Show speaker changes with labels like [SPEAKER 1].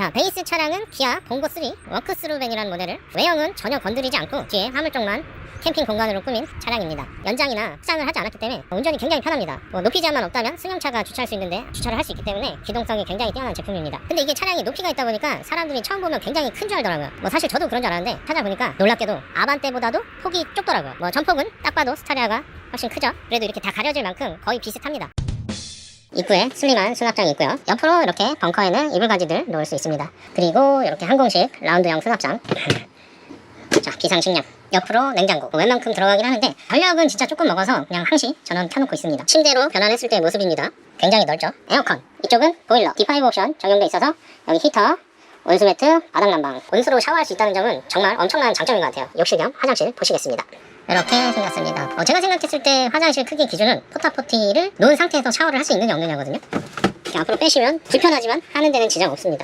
[SPEAKER 1] 자 베이스 차량은 기아 봉고 3 워크스루 밴이라는 모델을 외형은 전혀 건드리지 않고 뒤에 화물 쪽만 캠핑 공간으로 꾸민 차량입니다. 연장이나 확장을 하지 않았기 때문에 운전이 굉장히 편합니다. 뭐 높이 제한만 없다면 승용차가 주차할 수 있는데 주차를 할 수 있기 때문에 기동성이 굉장히 뛰어난 제품입니다. 근데 이게 차량이 높이가 있다 보니까 사람들이 처음 보면 굉장히 큰 줄 알더라고요. 뭐 사실 저도 그런 줄 알았는데 찾아보니까 놀랍게도 아반떼보다도 폭이 좁더라고요. 뭐 전폭은 딱 봐도 스타리아가 훨씬 크죠. 그래도 이렇게 다 가려질 만큼 거의 비슷합니다. 입구에 슬림한 수납장이 있고요. 옆으로 이렇게 벙커에는 이불가지들 놓을 수 있습니다. 그리고 이렇게 항공식 라운드형 수납장. 자, 비상식량. 옆으로 냉장고. 웬만큼 들어가긴 하는데 전력은 진짜 조금 먹어서 그냥 항시 전원 켜놓고 있습니다. 침대로 변환했을 때의 모습입니다. 굉장히 넓죠. 에어컨. 이쪽은 보일러. D5 옵션 적용돼 있어서 여기 히터, 온수매트, 바닥난방. 온수로 샤워할 수 있다는 점은 정말 엄청난 장점인 것 같아요. 욕실 겸 화장실 보시겠습니다. 이렇게 생겼습니다. 어, 제가 생각했을 때 화장실 크기 기준은 포타포티를 놓은 상태에서 샤워를 할 수 있느냐 없느냐거든요. 이렇게 앞으로 빼시면 불편하지만 하는 데는 지장 없습니다.